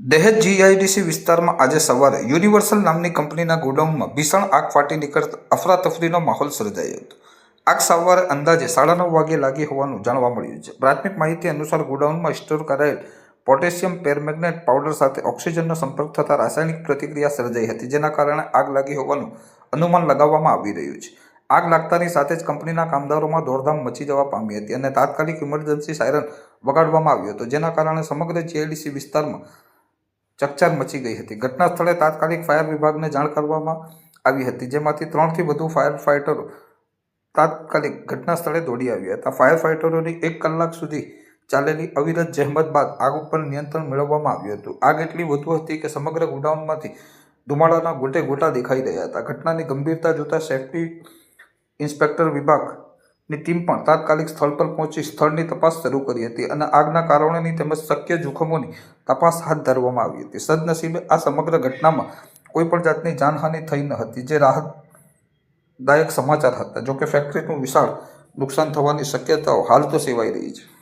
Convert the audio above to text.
દહેજ જીઆઈડીસી વિસ્તારમાં આજે સવારે યુનિવર્સલ નામની કંપનીના ગોડાઉનમાં ભીષણ આગ ફાટી નીકળતા અફરાતફરીનો માહોલ સર્જાયો હતો. આગ સવારે અંદાજે સાડા નવ વાગે લાગી હોવાનું જાણવા મળ્યું છે. પ્રાથમિક માહિતી અનુસાર ગોડાઉનમાં સ્ટોર કરાયેલ પોટેશિયમ પેરમેગ્નેટ પાવડર સાથે ઓક્સિજનનો સંપર્ક થતાં રાસાયણિક પ્રતિક્રિયા સર્જાઈ હતી, જેના કારણે આગ લાગી હોવાનું અનુમાન લગાવવામાં આવી રહ્યું છે. આગ લાગતાની સાથે જ કંપનીના કામદારોમાં દોડધામ મચી જવા પામી હતી અને તાત્કાલિક ઇમરજન્સી સાયરન વગાડવામાં આવ્યો હતો, જેના કારણે સમગ્ર જીઆઈડીસી વિસ્તારમાં ચકચાર મચી ગઈ હતી. ઘટના સ્થળે તાત્કાલિક ફાયર વિભાગને જાણ કરવામાં આવી હતી, જેમાંથી ત્રણથી વધુ ફાયર ફાઇટરો તાત્કાલિક ઘટના સ્થળે દોડી આવ્યા હતા. ફાયર ફાઇટરોની એક કલાક સુધી ચાલેલી અવિરત જહેમત બાદ આગ ઉપર નિયંત્રણ મેળવવામાં આવ્યું હતું. આગ એટલી વધુ હતી કે સમગ્ર ગોડાઉનમાંથી ધુમાડાના ગોટે ગોટા દેખાઈ રહ્યા હતા. ઘટનાની ગંભીરતા જોતા સેફટી ઇન્સ્પેક્ટર વિભાગની ટીમ પણ તાત્કાલિક સ્થળ પર પહોંચી સ્થળની તપાસ શરૂ કરી હતી અને આગના કારણોની તેમજ શક્ય જોખમોની તપાસ હાથ ધરવામાં આવી હતી. સદનસીબે આ સમગ્ર ઘટનામાં કોઈ પણ જાતની જાનહાનિ થઈ ન હતી, જે રાહતદાયક સમાચાર હતા. જોકે ફેક્ટરીનું વિશાળ નુકસાન થવાની શક્યતાઓ હાલ તો સેવાઈ રહી છે.